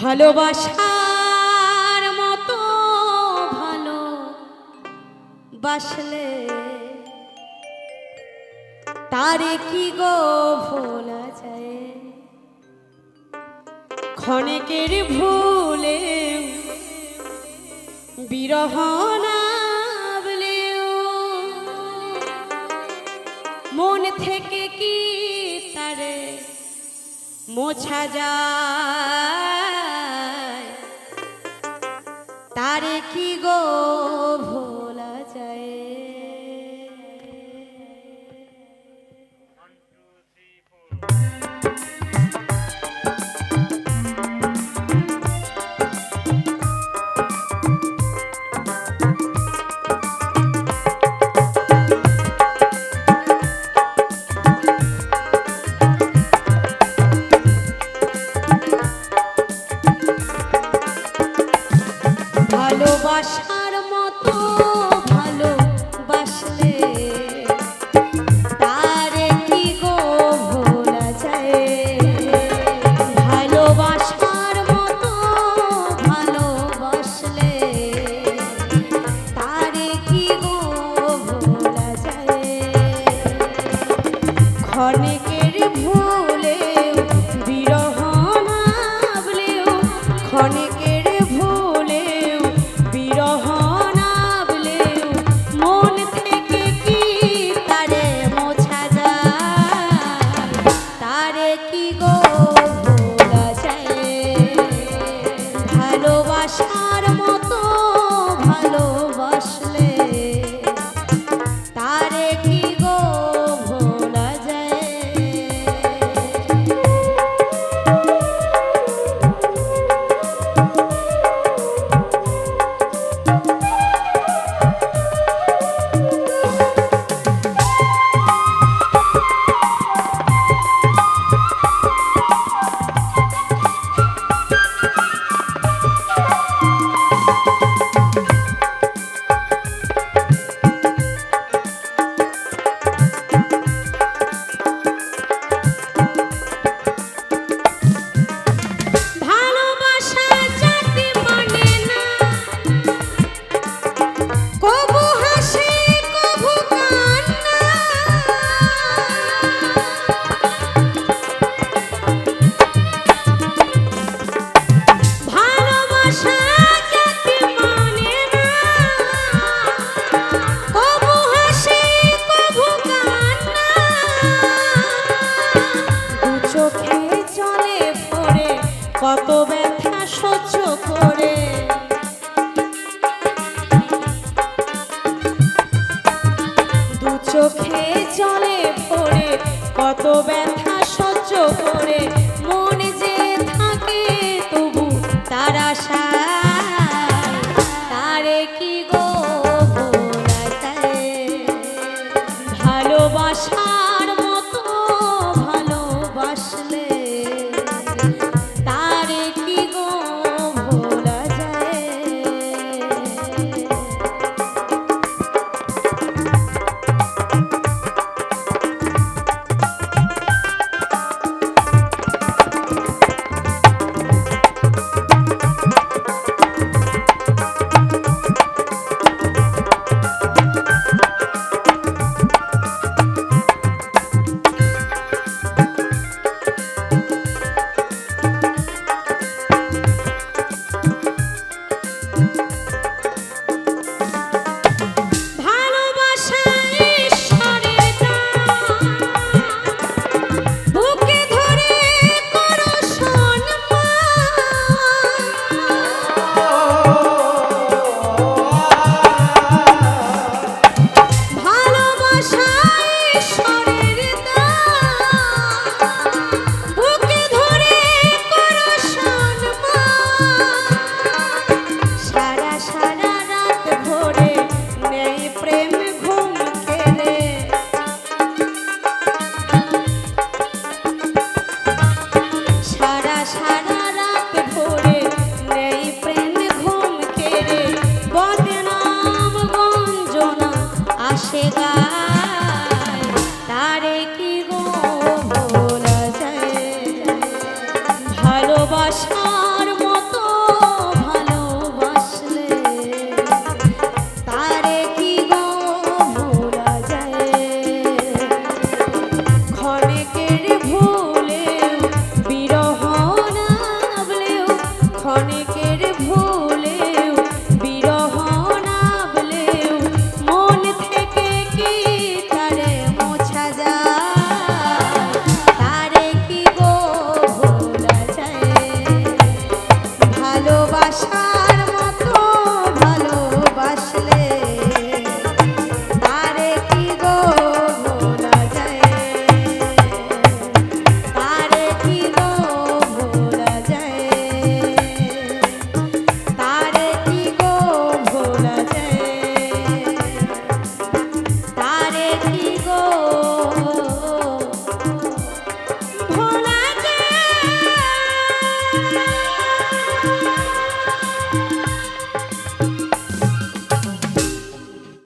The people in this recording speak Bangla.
ভালোবাসার মতো ভালো বাসলে। তারে কি গো ভোলা যায়? ক্ষণেকের ভুলে বিরহ মন থেকে কি তারে মোছা যায়? আরে কি গো ভোলা যায় ক্ষণিকের ভুলেও বিরহ নাবলেও মন থেকে কি তারে মোছা যায়? তারে কি গো ভালোবাসা।